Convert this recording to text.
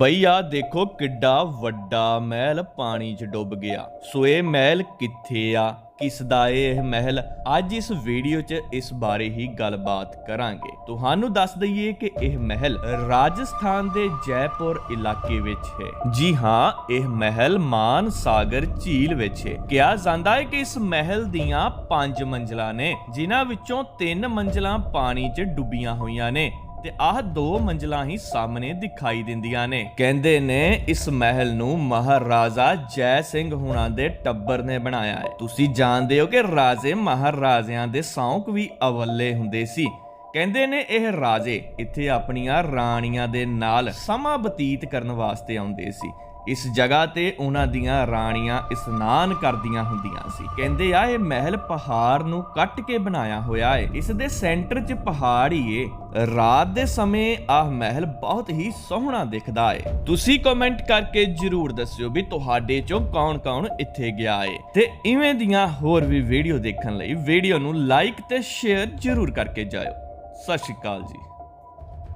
ਬਈ ਆ ਦੇਖੋ ਕਿੱਡਾ ਵੱਡਾ ਮਹਿਲ ਪਾਣੀ 'ਚ ਡੁੱਬ ਗਿਆ। ਸੋ ਇਹ ਮਹਿਲ ਕਿੱਥੇ ਆ? ਕਿਸ ਦਾ ਇਹ ਮਹਿਲ? ਅੱਜ ਇਸ ਵੀਡੀਓ 'ਚ ਇਸ ਬਾਰੇ ਹੀ ਗੱਲਬਾਤ ਕਰਾਂਗੇ। ਤੁਹਾਨੂੰ ਦੱਸ ਦਈਏ ਕਿ ਇਹ ਮਹਿਲ ਰਾਜਸਥਾਨ ਦੇ ਜੈਪੁਰ ਇਲਾਕੇ ਵਿੱਚ ਹੈ। ਜੀ ਹਾਂ, ਇਹ ਮਹਿਲ ਮਾਨ ਸਾਗਰ ਝੀਲ ਵਿੱਚ ਹੈ। ਕਿਹਾ ਜਾਂਦਾ ਹੈ ਕਿ ਇਸ ਮਹਿਲ ਦੀਆਂ 5 ਮੰਜ਼ਲਾਂ ਨੇ, ਜਿਨ੍ਹਾਂ ਵਿੱਚੋਂ 3 ਮੰਜ਼ਲਾਂ ਪਾਣੀ 'ਚ ਡੁੱਬੀਆਂ ਹੋਈਆਂ ਨੇ। ਤੇ ਆਹ ਦੋ ਮੰਜ਼ਲਾਂ ਹੀ ਸਾਹਮਣੇ ਦਿਖਾਈ ਦਿੰਦੀਆਂ ਨੇ। ਕਹਿੰਦੇ ਨੇ, ਇਸ ਮਹਿਲ ਨੂੰ ਮਹਾਰਾਜਾ ਜੈ ਸਿੰਘ ਹੁਣਾਂ ਦੇ ਟੱਬਰ ਨੇ ਬਣਾਇਆ ਹੈ। ਤੁਸੀਂ ਜਾਣਦੇ ਹੋ ਕਿ ਰਾਜੇ ਮਹਾਰਾਜਿਆਂ ਦੇ ਸੌਂਕ ਵੀ ਅਵੱਲੇ ਹੁੰਦੇ ਸੀ। ਕਹਿੰਦੇ ਨੇ ਇਹ ਰਾਜੇ ਇੱਥੇ ਆਪਣੀਆਂ ਰਾਣੀਆਂ ਦੇ ਨਾਲ ਸਮਾਂ ਬਤੀਤ ਕਰਨ ਵਾਸਤੇ ਆਉਂਦੇ ਸੀ। ਇਸ ਜਗ੍ਹਾ ਤੇ ਉਹਨਾਂ ਦੀਆਂ ਰਾਣੀਆਂ ਇਸ਼ਨਾਨ ਕਰਦੀਆਂ ਹੁੰਦੀਆਂ ਸੀ। ਕਹਿੰਦੇ ਆ ਇਹ ਮਹਿਲ ਪਹਾੜ ਨੂੰ ਕੱਟ ਕੇ ਬਣਾਇਆ ਹੋਇਆ ਹੈ ਇਸ ਦੇ ਸੈਂਟਰ 'ਚ ਪਹਾੜ ਹੀ ਏ। ਰਾਤ ਦੇ ਸਮੇਂ ਆਹ ਮਹਿਲ ਬਹੁਤ ਹੀ ਸੋਹਣਾ ਦਿਖਦਾ ਏ। ਤੁਸੀਂ ਕਮੈਂਟ ਕਰਕੇ ਜਰੂਰ ਦੱਸਿਓ ਵੀ ਤੁਹਾਡੇ ਚੋਂ ਕੌਣ-ਕੌਣ ਇੱਥੇ ਗਿਆ ਏ। ਤੇ ਇਵੇਂ ਦੀਆਂ ਹੋਰ ਵੀ ਵੀਡੀਓ ਦੇਖਣ ਲਈ ਵੀਡੀਓ ਨੂੰ ਲਾਈਕ ਤੇ ਸ਼ੇਅਰ ਜਰੂਰ ਕਰਕੇ ਜਾਇਓ। ਸਤਿ ਸ਼੍ਰੀ ਅਕਾਲ ਜੀ।